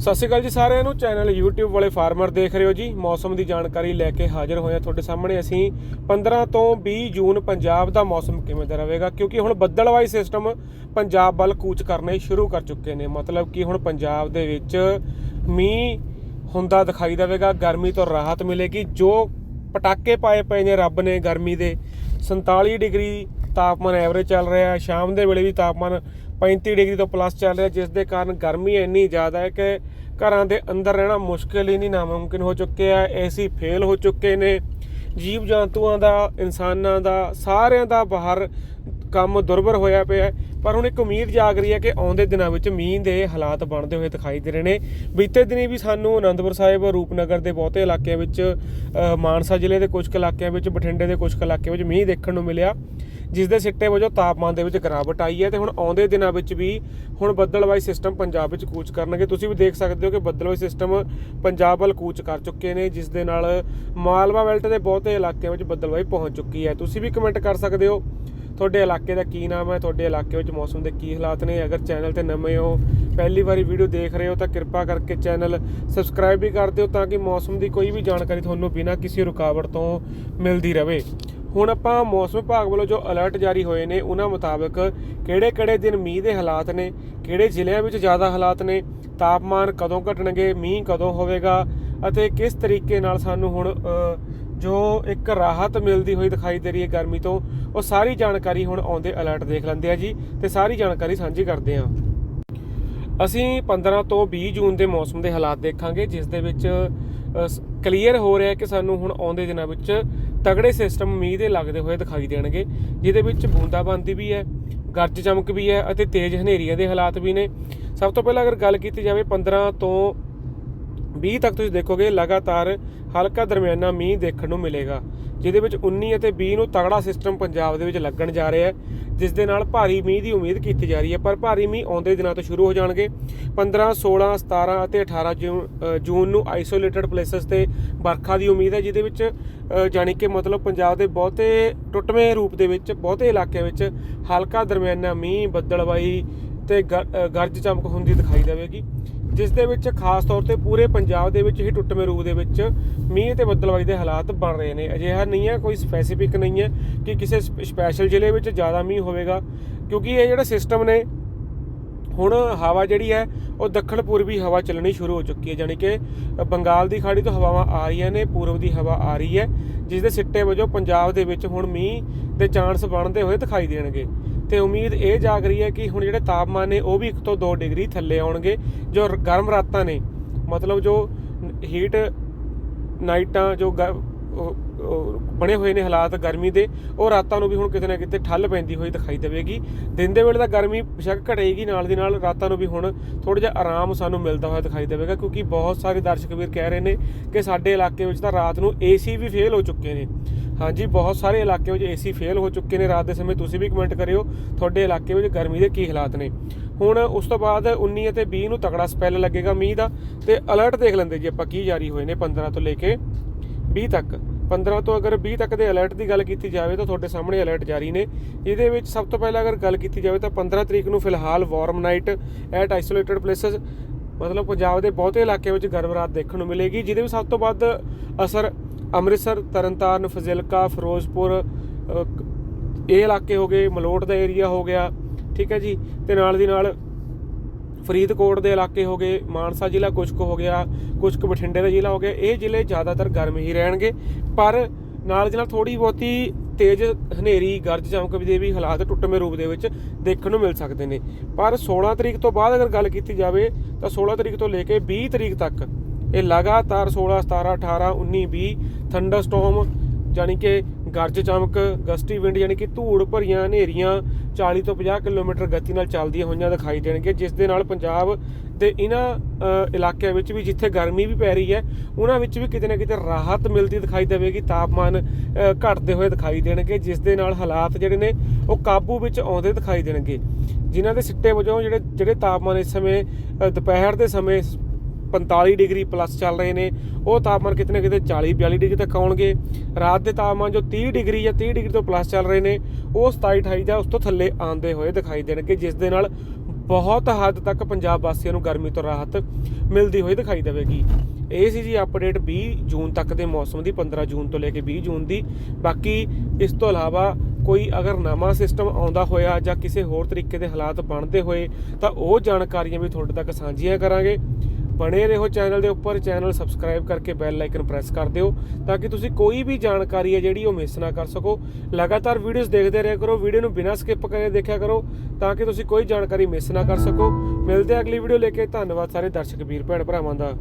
ਸਤਿ ਸ਼੍ਰੀ ਅਕਾਲ ਜੀ ਸਾਰਿਆਂ ਨੂੰ। ਚੈਨਲ YouTube ਵਾਲੇ ਫਾਰਮਰ ਦੇਖ ਰਹੇ ਹੋ ਜੀ। ਮੌਸਮ ਦੀ ਜਾਣਕਾਰੀ ਲੈ ਕੇ ਹਾਜ਼ਰ ਹੋਏ ਹਾਂ ਤੁਹਾਡੇ ਸਾਹਮਣੇ। ਅਸੀਂ 15 ਤੋਂ 20 ਜੂਨ ਪੰਜਾਬ ਦਾ ਮੌਸਮ ਕਿਵੇਂ ਦਾ ਰਹੇਗਾ? ਕਿਉਂਕਿ ਹੁਣ ਬੱਦਲਵਾਈ ਸਿਸਟਮ ਪੰਜਾਬ ਵੱਲ ਕੂਚ ਕਰਨੇ ਸ਼ੁਰੂ ਕਰ ਚੁੱਕੇ ਨੇ। ਮਤਲਬ ਕਿ ਹੁਣ ਪੰਜਾਬ ਦੇ ਵਿੱਚ ਮੀਂਹ ਹੁੰਦਾ ਦਿਖਾਈ ਦੇਵੇਗਾ। ਗਰਮੀ ਤੋਂ ਰਾਹਤ ਮਿਲੇਗੀ। ਜੋ ਪਟਾਕੇ ਪਾਏ ਪਏ ਨੇ ਰੱਬ ਨੇ ਗਰਮੀ ਦੇ। 47 ਡਿਗਰੀ ਤਾਪਮਾਨ ਐਵਰੇਜ ਚੱਲ ਰਿਹਾ ਹੈ। ਸ਼ਾਮ ਦੇ ਵੇਲੇ ਵੀ ਤਾਪਮਾਨ 35 ਡਿਗਰੀ ਤੋਂ ਪਲੱਸ ਚੱਲ ਰਿਹਾ, ਜਿਸ ਦੇ ਕਾਰਨ ਗਰਮੀ ਇੰਨੀ ਜ਼ਿਆਦਾ ਹੈ ਕਿ ਘਰਾਂ ਦੇ ਅੰਦਰ ਰਹਿਣਾ ਮੁਸ਼ਕਿਲ ਹੀ ਨਹੀਂ, ਨਾਮੁਮਕਿਨ ਹੋ ਚੁੱਕਿਆ ਹੈ ਏਸੀ ਫੇਲ ਹੋ ਚੁੱਕੇ ਨੇ। ਜੀਵ ਜੰਤੂਆਂ ਦਾ, ਇਨਸਾਨਾਂ ਦਾ, ਸਾਰਿਆਂ ਦਾ ਬਾਹਰ ਕੰਮ ਦੁਰਬਰ ਹੋਇਆ ਪਿਆ ਪਰ ਹੁਣ ਇੱਕ ਉਮੀਦ ਜਾਗ ਰਹੀ ਹੈ ਕਿ ਆਉਂਦੇ ਦਿਨਾਂ ਵਿੱਚ ਮੀਂਹ ਦੇ ਹਾਲਾਤ ਬਣਦੇ ਹੋਏ ਦਿਖਾਈ ਦੇ ਰਹੇ ਨੇ। ਬੀਤੇ ਦਿਨੀ ਵੀ ਸਾਨੂੰ ਅਨੰਦਪੁਰ ਸਾਹਿਬ, ਰੂਪਨਗਰ ਦੇ ਬਹੁਤੇ ਇਲਾਕਿਆਂ ਵਿੱਚ ਮਾਨਸਾ ਜ਼ਿਲ੍ਹੇ ਦੇ ਕੁਝ ਕੁ ਇਲਾਕਿਆਂ ਵਿੱਚ, ਬਠਿੰਡੇ ਦੇ ਕੁਝ ਕੁ ਇਲਾਕਿਆਂ ਵਿੱਚ ਮੀਂਹ ਦੇਖਣ ਨੂੰ ਮਿਲਿਆ। ਜਿਸ ਦੇ ਸਿੱਟੇ ਵਜੋਂ ਤਾਪਮਾਨ ਦੇ ਵਿੱਚ ਗਿਰਾਵਟ ਆਈ ਹੈ ਤੇ ਹੁਣ ਆਉਂਦੇ ਦਿਨਾਂ ਵਿੱਚ ਵੀ ਹੁਣ ਬੱਦਲਵਾਈ ਸਿਸਟਮ ਪੰਜਾਬ ਵਿੱਚ ਕੂਚ ਕਰਨਗੇ। ਤੁਸੀਂ ਵੀ ਦੇਖ ਸਕਦੇ ਹੋ ਕਿ ਬੱਦਲਵਾਈ ਸਿਸਟਮ ਪੰਜਾਬ ਵੱਲ ਕੂਚ ਕਰ ਚੁੱਕੇ ਨੇ, ਜਿਸ ਦੇ ਨਾਲ ਮਾਲਵਾ ਬੈਲਟ ਦੇ ਬਹੁਤੇ ਇਲਾਕਿਆਂ ਵਿੱਚ ਬੱਦਲਵਾਈ ਪਹੁੰਚ ਚੁੱਕੀ ਹੈ। ਤੁਸੀਂ ਵੀ ਕਮੈਂਟ ਕਰ ਸਕਦੇ ਹੋ। ਤੁਹਾਡੇ ਇਲਾਕੇ ਦਾ ਕੀ ਨਾਮ ਹੈ? ਤੁਹਾਡੇ ਇਲਾਕੇ ਵਿੱਚ ਮੌਸਮ ਦੇ ਕੀ ਹਾਲਾਤ ਨੇ? ਅਗਰ ਚੈਨਲ ਤੇ ਨਵੇਂ ਹੋ, ਪਹਿਲੀ ਵਾਰੀ ਵੀਡੀਓ ਦੇਖ ਰਹੇ ਹੋ, ਤਾਂ ਕਿਰਪਾ ਕਰਕੇ ਚੈਨਲ ਸਬਸਕ੍ਰਾਈਬ ਵੀ ਕਰ ਦਿਓ ਤਾਂ ਕਿ ਮੌਸਮ ਦੀ ਕੋਈ ਵੀ ਜਾਣਕਾਰੀ ਤੁਹਾਨੂੰ ਬਿਨਾਂ ਕਿਸੇ ਰੁਕਾਵਟ ਤੋਂ ਮਿਲਦੀ ਰਹੇ। ਹੁਣ ਆਪਾਂ ਮੌਸਮ ਵਿਭਾਗ ਵੱਲੋਂ ਜੋ ਅਲਰਟ ਜਾਰੀ ਹੋਏ ਨੇ, ਉਹਨਾਂ ਮੁਤਾਬਕ ਕਿਹੜੇ-ਕਿਹੜੇ ਦਿਨ ਮੀਂਹ ਦੇ ਹਾਲਾਤ ਨੇ, ਕਿਹੜੇ ਜ਼ਿਲ੍ਹਿਆਂ ਵਿੱਚ ਜ਼ਿਆਦਾ ਹਾਲਾਤ ਨੇ, ਤਾਪਮਾਨ ਕਦੋਂ ਘਟਣਗੇ, ਮੀਂਹ ਕਦੋਂ ਹੋਵੇਗਾ ਅਤੇ ਕਿਸ ਤਰੀਕੇ ਨਾਲ ਸਾਨੂੰ ਹੁਣ ਜੋ ਇੱਕ ਰਾਹਤ ਮਿਲਦੀ ਹੋਈ ਦਿਖਾਈ ਦੇ ਰਹੀ ਹੈ ਗਰਮੀ ਤੋਂ, ਉਹ ਸਾਰੀ ਜਾਣਕਾਰੀ ਹੁਣ ਆਉਂਦੇ ਅਲਰਟ ਦੇਖ ਲੈਂਦੇ ਆ ਜੀ ਤੇ ਸਾਰੀ ਜਾਣਕਾਰੀ ਸਾਂਝੀ ਕਰਦੇ ਹਾਂ। ਅਸੀਂ 15 ਤੋਂ 20 ਜੂਨ ਦੇ ਮੌਸਮ ਦੇ ਹਾਲਾਤ ਦੇਖਾਂਗੇ, ਜਿਸ ਦੇ ਵਿੱਚ ਕਲੀਅਰ ਹੋ ਰਿਹਾ ਕਿ ਸਾਨੂੰ ਹੁਣ ਆਉਂਦੇ ਦਿਨਾਂ ਵਿੱਚ ਤਗੜੇ ਸਿਸਟਮ ਮੀਂਹ ਦੇ ਲੱਗਦੇ ਹੋਏ ਦਿਖਾਈ ਦੇਣਗੇ, ਜਿਹਦੇ ਵਿੱਚ ਬੂੰਦਾਬਾਂਦੀ ਵੀ ਹੈ, ਗਰਜ ਚਮਕ ਵੀ ਹੈ ਅਤੇ ਤੇਜ਼ ਹਨੇਰੀਆਂ ਦੇ ਹਾਲਾਤ ਵੀ ਨੇ। ਸਭ ਤੋਂ ਪਹਿਲਾਂ ਅਗਰ ਗੱਲ ਕੀਤੀ ਜਾਵੇ 15 ਤੋਂ 20 ਤੱਕ ਤੁਸੀਂ ਦੇਖੋਗੇ, ਲਗਾਤਾਰ ਹਲਕਾ ਦਰਮਿਆਨਾ ਮੀਂਹ ਦੇਖਣ ਨੂੰ ਮਿਲੇਗਾ, ਜਿਹਦੇ ਵਿੱਚ 19 ਅਤੇ 20 ਨੂੰ ਤਗੜਾ ਸਿਸਟਮ ਪੰਜਾਬ ਦੇ ਵਿੱਚ ਲੱਗਣ ਜਾ ਰਿਹਾ ਹੈ। ਜਿਸ ਦੇ ਨਾਲ ਭਾਰੀ ਮੀਂਹ ਦੀ ਉਮੀਦ ਕੀਤੀ ਜਾ ਰਹੀ ਹੈ ਪਰ ਭਾਰੀ ਮੀਂਹ ਆਉਂਦੇ ਦਿਨਾਂ ਤੋਂ ਸ਼ੁਰੂ ਹੋ ਜਾਣਗੇ। 15 16 17 ਅਤੇ 18 ਜੂਨ ਜੂਨ ਨੂੰ ਆਈਸੋਲੇਟਡ ਪਲੇਸਸ ਤੇ ਵਰਖਾ ਦੀ ਉਮੀਦ ਹੈ ਜਿਹਦੇ ਵਿੱਚ ਅ, ਜਾਣੀ ਕਿ ਮਤਲਬ ਪੰਜਾਬ ਦੇ ਬਹੁਤੇ ਟੁੱਟਵੇਂ ਰੂਪ ਦੇ ਵਿੱਚ ਬਹੁਤੇ ਇਲਾਕਿਆਂ ਵਿੱਚ ਹਲਕਾ ਦਰਮਿਆਨਾ ਮੀਂਹ ਬੱਦਲਵਾਈ ਤੇ ਗਰਜ ਚਮਕ ਹੁੰਦੀ ਦਿਖਾਈ ਦੇਵੇਗੀ। ਜਿਸ ਦੇ ਵਿੱਚ ਖਾਸ ਤੌਰ ਤੇ ਪੂਰੇ ਪੰਜਾਬ ਦੇ ਵਿੱਚ ਹੀ ਟੁੱਟਵੇਂ ਰੂਪ ਦੇ ਵਿੱਚ ਮੀਂਹ ਤੇ ਬੱਦਲਵਾਈ ਦੇ ਹਾਲਾਤ ਬਣ ਰਹੇ ਨੇ। ਅਜਿਹਾ ਨਹੀਂ ਹੈ, ਕੋਈ ਸਪੈਸੀਫਿਕ ਨਹੀਂ ਹੈ ਕਿ ਕਿਸੇ ਸਪੈਸ਼ਲ ਜ਼ਿਲ੍ਹੇ ਵਿੱਚ ਜ਼ਿਆਦਾ ਮੀਂਹ ਹੋਵੇਗਾ, ਕਿਉਂਕਿ ਇਹ ਜਿਹੜਾ ਸਿਸਟਮ ਨੇ, ਹੁਣ ਹਵਾ ਜਿਹੜੀ ਹੈ, ਉਹ ਦੱਖਣ ਪੂਰਬੀ ਹਵਾ ਚੱਲਣੀ ਸ਼ੁਰੂ ਹੋ ਚੁੱਕੀ ਹੈ। ਯਾਨੀ ਕਿ ਬੰਗਾਲ ਦੀ ਖਾੜੀ ਤੋਂ ਹਵਾਵਾਂ ਆ ਰਹੀਆਂ ਨੇ, ਪੂਰਬ ਦੀ ਹਵਾ ਆ ਰਹੀ ਹੈ, ਜਿਸ ਦੇ ਸਿੱਟੇ ਵਜੋਂ ਪੰਜਾਬ ਦੇ ਵਿੱਚ ਹੁਣ ਮੀਂਹ ਦੇ ਚਾਂਸ ਬਣਦੇ ਹੋਏ ਦਿਖਾਈ ਦੇਣਗੇ। ਤੇ ਉਮੀਦ ਇਹ ਜਾਗ ਰਹੀ ਹੈ ਕਿ ਹੁਣ ਜਿਹੜੇ ਤਾਪਮਾਨ ਨੇ ਉਹ ਵੀ 1 ਤੋਂ 2 ਡਿਗਰੀ ਥੱਲੇ ਆਉਣਗੇ, ਜੋ ਗਰਮ ਰਾਤਾਂ ਨੇ। ਮਤਲਬ ਜੋ ਹੀਟ ਨਾਈਟਾਂ ਜੋ ਗ- ਬਣੇ ਹੋਏ ਨੇ ਹਾਲਾਤ ਗਰਮੀ ਦੇ, ਉਹ ਰਾਤਾਂ ਨੂੰ ਵੀ ਹੁਣ ਕਿਤੇ ਨਾ ਕਿਤੇ ਠੱਲ ਪੈਂਦੀ ਹੋਈ ਦਿਖਾਈ ਦੇਵੇਗੀ। ਦਿਨ ਦੇ ਵੇਲੇ ਤਾਂ ਗਰਮੀ ਬੇਸ਼ੱਕ ਘਟੇਗੀ ਨਾਲ ਦੀ ਨਾਲ, ਰਾਤਾਂ ਨੂੰ ਵੀ ਹੁਣ ਥੋੜਾ ਜਿਹਾ ਆਰਾਮ ਸਾਨੂੰ ਮਿਲਦਾ ਹੋਇਆ ਦਿਖਾਈ ਦੇਵੇਗਾ, ਕਿਉਂਕਿ ਬਹੁਤ ਸਾਰੇ ਦਰਸ਼ਕ ਵੀਰ ਕਹਿ ਰਹੇ ਨੇ ਕਿ ਸਾਡੇ ਇਲਾਕੇ ਵਿੱਚ ਤਾਂ ਰਾਤ ਨੂੰ ਏਸੀ ਵੀ ਫੇਲ ਹੋ ਚੁੱਕੇ ਨੇ। ਹਾਂਜੀ, ਬਹੁਤ ਸਾਰੇ ਇਲਾਕੇ ਵਿੱਚ ਏਸੀ ਫੇਲ ਹੋ ਚੁੱਕੇ ਨੇ ਰਾਤ ਦੇ ਸਮੇਂ। ਤੁਸੀਂ ਵੀ ਕਮੈਂਟ ਕਰਿਓ, ਤੁਹਾਡੇ ਇਲਾਕੇ ਵਿੱਚ ਗਰਮੀ ਦੇ ਕੀ ਹਾਲਾਤ ਨੇ। ਹੁਣ ਉਸ ਤੋਂ ਬਾਅਦ 19 ਅਤੇ 20 ਨੂੰ ਤਕੜਾ ਸਪੈਲ ਲੱਗੇਗਾ ਮੀਂਹ ਦਾ ਤੇ ਅਲਰਟ ਦੇਖ ਲੈਂਦੇ ਜੀ ਆਪਾਂ ਕੀ ਜਾਰੀ ਹੋਏ ਨੇ 15 ਤੋਂ ਲੈ ਕੇ 20 ਤੱਕ। 15 ਤੋਂ ਅਗਰ 20 ਤੱਕ ਦੇ ਅਲਰਟ ਦੀ ਗੱਲ ਕੀਤੀ ਜਾਵੇ ਤਾਂ ਤੁਹਾਡੇ ਸਾਹਮਣੇ ਅਲਰਟ ਜਾਰੀ ਨੇ। ਇਹਦੇ ਵਿੱਚ ਸਭ ਤੋਂ ਪਹਿਲਾਂ ਅਗਰ ਗੱਲ ਕੀਤੀ ਜਾਵੇ ਤਾਂ 15 ਤਰੀਕ ਨੂੰ ਫਿਲਹਾਲ warm night at isolated places ਮਤਲਬ ਪੰਜਾਬ ਦੇ ਬਹੁਤੇ ਇਲਾਕਿਆਂ ਵਿੱਚ ਗਰਮ ਰਾਤ ਦੇਖਣ ਨੂੰ ਮਿਲੇਗੀ, ਜਿਹਦੇ ਵਿੱਚ ਸਭ ਤੋਂ ਵੱਧ ਅਸਰ ਅੰਮ੍ਰਿਤਸਰ, ਤਰਨਤਾਰਨ, ਫਜ਼ਿਲਕਾ, ਫਿਰੋਜ਼ਪੁਰ ਇਹ ਇਲਾਕੇ ਹੋ ਗਏ, ਮਲੋਟ ਦਾ ਏਰੀਆ ਹੋ ਗਿਆ, ਠੀਕ ਹੈ ਜੀ? ਤੇ ਨਾਲ ਦੀ ਨਾਲ ਫਰੀਦਕੋਟ ਦੇ ਇਲਾਕੇ ਹੋ ਗਏ, ਮਾਨਸਾ ਜ਼ਿਲ੍ਹਾ ਕੁਝ ਕੁ ਹੋ ਗਿਆ ਕੁਝ ਕੁ ਬਠਿੰਡੇ ਦਾ ਜ਼ਿਲ੍ਹਾ ਹੋ ਗਿਆ, ਇਹ ਜ਼ਿਲ੍ਹੇ ਜ਼ਿਆਦਾਤਰ ਗਰਮ ਹੀ ਰਹਿਣਗੇ। ਪਰ ਨਾਲ ਦੀ ਨਾਲ ਥੋੜੀ ਬਹੁਤੀ ਤੇਜ਼ ਹਨੇਰੀ, ਗਰਜ ਚਮਕ ਦੇ ਵੀ ਹਾਲਾਤ ਟੁੱਟਵੇਂ ਰੂਪ ਦੇ ਵਿੱਚ ਦੇਖਣ ਨੂੰ ਮਿਲ ਸਕਦੇ ਨੇ। ਪਰ 16 ਤਰੀਕ ਤੋਂ ਬਾਅਦ ਅਗਰ ਗੱਲ ਕੀਤੀ ਜਾਵੇ, ਤਾਂ 16 ਤਰੀਕ ਤੋਂ ਲੈ ਕੇ 20 ਤਰੀਕ ਤੱਕ ਇਹ ਲਗਾਤਾਰ 16 17 18 19 20 ਥੰਡਰਸਟਾਰਮ ਜਾਨੀ ਕਿ ਗਰਜ ਚਮਕ ਗਸਟੀ ਵਿੰਡ ਯਾਨੀ ਕਿ ਧੂੜ ਭਰੀਆਂ ਹਨੇਰੀਆਂ 40 ਤੋਂ 50 ਕਿਲੋਮੀਟਰ ਗਤੀ ਨਾਲ ਚੱਲਦੀਆਂ ਹੋਈਆਂ ਦਿਖਾਈ ਦੇਣਗੇ ਜਿਸ ਦੇ ਨਾਲ ਪੰਜਾਬ ਦੇ ਇਹਨਾਂ ਇਲਾਕਿਆਂ ਵਿੱਚ ਵੀ ਜਿੱਥੇ ਗਰਮੀ ਵੀ ਪੈ ਰਹੀ ਹੈ ਉਹਨਾਂ ਵਿੱਚ ਵੀ ਕਿਤੇ ਨਾ ਕਿਤੇ ਰਾਹਤ ਮਿਲਦੀ ਦਿਖਾਈ ਦੇਵੇਗੀ ਤਾਪਮਾਨ ਅ, ਘਟਦੇ ਹੋਏ ਦਿਖਾਈ ਦੇਣਗੇ ਜਿਸ ਦੇ ਨਾਲ ਹਾਲਾਤ ਜਿਹੜੇ ਨੇ ਉਹ ਕਾਬੂ ਵਿੱਚ ਆਉਂਦੇ ਦਿਖਾਈ ਦੇਣਗੇ। ਜਿਨ੍ਹਾਂ ਦੇ ਸਿੱਟੇ ਵਜੋਂ ਜਿਹੜੇ ਜਿਹੜੇ ਤਾਪਮਾਨ ਇਸ ਸਮੇਂ ਦੁਪਹਿਰ ਦੇ ਸਮੇਂ 45 ਡਿਗਰੀ ਪਲੱਸ ਚੱਲ ਰਹੇ ਨੇ। ਉਹ ਤਾਪਮਾਨ ਕਿਤੇ ਨਾ ਕਿਤੇ 40 42 ਡਿਗਰੀ ਤੱਕ ਆਉਣਗੇ। ਰਾਤ ਦੇ ਤਾਪਮਾਨ ਜੋ 30 ਡਿਗਰੀ ਜਾਂ 30 ਡਿਗਰੀ ਤੋਂ ਪਲੱਸ ਚੱਲ ਰਹੇ ਨੇ, ਉਹ 27 28 ਜਾਂ ਉਸ ਤੋਂ ਥੱਲੇ ਆਉਂਦੇ ਹੋਏ ਦਿਖਾਈ ਦੇਣਗੇ, ਜਿਸ ਦੇ ਨਾਲ ਬਹੁਤ ਹੱਦ ਤੱਕ ਪੰਜਾਬ ਵਾਸੀਆਂ ਨੂੰ ਗਰਮੀ ਤੋਂ ਰਾਹਤ ਮਿਲਦੀ ਹੋਈ ਦਿਖਾਈ ਦੇਵੇਗੀ। ਇਹ ਸੀ ਜੀ ਅਪਡੇਟ 20 ਜੂਨ ਤੱਕ ਦੇ ਮੌਸਮ ਦੀ 15 ਜੂਨ ਤੋਂ ਲੈ ਕੇ 20 ਜੂਨ ਦੀ। ਬਾਕੀ ਇਸ ਤੋਂ ਇਲਾਵਾ ਕੋਈ ਅਗਰ ਨਵਾਂ ਸਿਸਟਮ ਆਉਂਦਾ ਹੋਇਆ ਜਾਂ ਕਿਸੇ ਹੋਰ ਤਰੀਕੇ ਦੇ ਹਾਲਾਤ ਬਣਦੇ ਹੋਏ, ਤਾਂ ਉਹ ਜਾਣਕਾਰੀਆਂ ਵੀ ਤੁਹਾਡੇ ਤੱਕ ਸਾਂਝੀਆਂ ਕਰਾਂਗੇ। ਬਣੇ ਰਹੋ ਚੈਨਲ ਦੇ ਉੱਪਰ, ਚੈਨਲ ਸਬਸਕ੍ਰਾਈਬ ਕਰਕੇ ਬੈਲ ਆਈਕਨ ਪ੍ਰੈਸ ਕਰ ਦਿਓ ਤਾਂ ਕਿ ਤੁਸੀਂ ਕੋਈ ਵੀ ਜਾਣਕਾਰੀ ਹੈ ਜਿਹੜੀ ਉਹ ਮਿਸ ਨਾ ਕਰ ਸਕੋ। ਲਗਾਤਾਰ ਵੀਡੀਓਜ਼ ਦੇਖਦੇ ਰਹਿਆ ਕਰੋ ਵੀਡੀਓ ਨੂੰ ਬਿਨਾਂ ਸਕਿਪ ਕਰੇ ਦੇਖਿਆ ਕਰੋ ਤਾਂ ਕਿ ਤੁਸੀਂ ਕੋਈ ਜਾਣਕਾਰੀ ਮਿਸ ਨਾ ਕਰ ਸਕੋ। ਮਿਲਦੇ ਅਗਲੀ ਵੀਡੀਓ ਲੈ ਕੇ। ਧੰਨਵਾਦ ਸਾਰੇ ਦਰਸ਼ਕ, ਵੀਰ, ਭੈਣ ਭਰਾਵਾਂ ਦਾ।